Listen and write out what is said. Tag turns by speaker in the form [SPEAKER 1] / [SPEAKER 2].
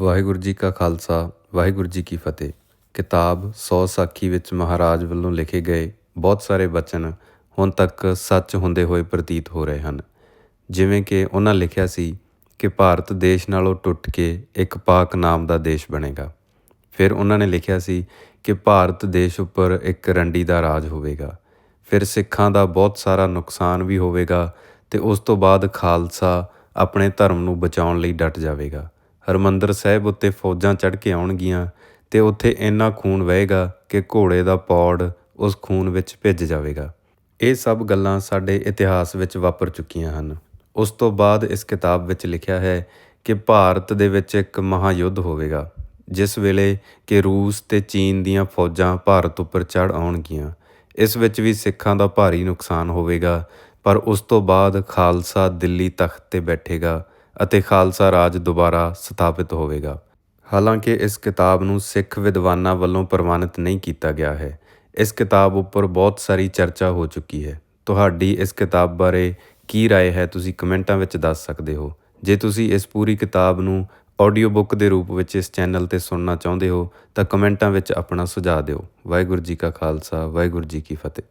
[SPEAKER 1] ਵਾਹਿਗੁਰੂ ਜੀ ਕਾ ਖਾਲਸਾ, ਵਾਹਿਗੁਰੂ ਜੀ ਕੀ ਫਤਿਹ। ਕਿਤਾਬ ਸੌ ਸਾਖੀ ਵਿੱਚ ਮਹਾਰਾਜ ਵੱਲੋਂ ਲਿਖੇ ਗਏ ਬਹੁਤ ਸਾਰੇ ਬਚਨ ਹੁਣ ਤੱਕ ਸੱਚ ਹੁੰਦੇ ਹੋਏ ਪ੍ਰਤੀਤ ਹੋ ਰਹੇ ਹਨ। ਜਿਵੇਂ ਕਿ ਉਹਨਾਂ ਲਿਖਿਆ ਸੀ ਕਿ ਭਾਰਤ ਦੇਸ਼ ਨਾਲੋਂ ਟੁੱਟ ਕੇ ਇੱਕ ਪਾਕ ਨਾਮ ਦਾ ਦੇਸ਼ ਬਣੇਗਾ। ਫਿਰ ਉਹਨਾਂ ਨੇ ਲਿਖਿਆ ਸੀ ਕਿ ਭਾਰਤ ਦੇਸ਼ ਉੱਪਰ ਇੱਕ ਰੰਡੀ ਦਾ ਰਾਜ ਹੋਵੇਗਾ। ਫਿਰ ਸਿੱਖਾਂ ਦਾ ਬਹੁਤ ਸਾਰਾ ਨੁਕਸਾਨ ਵੀ ਹੋਵੇਗਾ ਤੇ ਉਸ ਤੋਂ ਬਾਅਦ ਖਾਲਸਾ ਆਪਣੇ ਧਰਮ ਨੂੰ ਬਚਾਉਣ ਲਈ ਡਟ ਜਾਵੇਗਾ। ਹਰਮੰਦਰ ਸਾਹਿਬ ਉੱਤੇ ਫੌਜਾਂ ਚੜ੍ਹ ਕੇ ਆਉਣਗੀਆਂ ਤੇ ਉੱਥੇ ਇੰਨਾ ਖੂਨ ਵਹੇਗਾ ਕਿ ਘੋੜੇ ਦਾ ਪੌੜ ਉਸ ਖੂਨ ਵਿੱਚ ਭਿੱਜ ਜਾਵੇਗਾ। ਇਹ ਸਭ ਗੱਲਾਂ ਸਾਡੇ ਇਤਿਹਾਸ ਵਿੱਚ ਵਾਪਰ ਚੁੱਕੀਆਂ ਹਨ। ਉਸ ਤੋਂ ਬਾਅਦ ਇਸ ਕਿਤਾਬ ਵਿੱਚ ਲਿਖਿਆ ਹੈ ਕਿ ਭਾਰਤ ਦੇ ਵਿੱਚ ਇੱਕ ਮਹਾਯੁੱਧ ਹੋਵੇਗਾ, ਜਿਸ ਵੇਲੇ ਕਿ ਰੂਸ ਤੇ ਚੀਨ ਦੀਆਂ ਫੌਜਾਂ ਭਾਰਤ ਉੱਪਰ ਚੜ੍ਹ ਆਉਣਗੀਆਂ। ਇਸ ਵਿੱਚ ਵੀ ਸਿੱਖਾਂ ਦਾ ਭਾਰੀ ਨੁਕਸਾਨ ਹੋਵੇਗਾ, ਪਰ ਉਸ ਤੋਂ ਬਾਅਦ ਖਾਲਸਾ ਦਿੱਲੀ ਤਖਤ ਤੇ ਬੈਠੇਗਾ ਅਤੇ ਖਾਲਸਾ ਰਾਜ ਦੁਬਾਰਾ ਸਥਾਪਿਤ ਹੋਵੇਗਾ ਹਾਲਾਂਕਿ ਇਸ ਕਿਤਾਬ ਨੂੰ ਸਿੱਖ ਵਿਦਵਾਨਾਂ ਵੱਲੋਂ ਪ੍ਰਵਾਨਿਤ ਨਹੀਂ ਕੀਤਾ ਗਿਆ ਹੈ ਇਸ ਕਿਤਾਬ ਉੱਪਰ ਬਹੁਤ ਸਾਰੀ ਚਰਚਾ ਹੋ ਚੁੱਕੀ ਹੈ ਤੁਹਾਡੀ ਇਸ ਕਿਤਾਬ ਬਾਰੇ ਕੀ رائے ਹੈ ਤੁਸੀਂ ਕਮੈਂਟਾਂ ਵਿੱਚ ਦੱਸ ਸਕਦੇ ਹੋ ਜੇ ਤੁਸੀਂ ਇਸ ਪੂਰੀ ਕਿਤਾਬ ਨੂੰ ਆਡੀਓ ਬੁੱਕ ਦੇ ਰੂਪ ਵਿੱਚ ਇਸ ਚੈਨਲ ਤੇ ਸੁਣਨਾ ਚਾਹੁੰਦੇ ਹੋ ਤਾਂ ਕਮੈਂਟਾਂ ਵਿੱਚ ਆਪਣਾ ਸੁਝਾਅ ਦਿਓ ਵਾਹਿਗੁਰੂ ਜੀ ਕਾ ਖਾਲਸਾ ਵਾਹਿਗੁਰੂ ਜੀ ਕੀ ਫਤਿਹ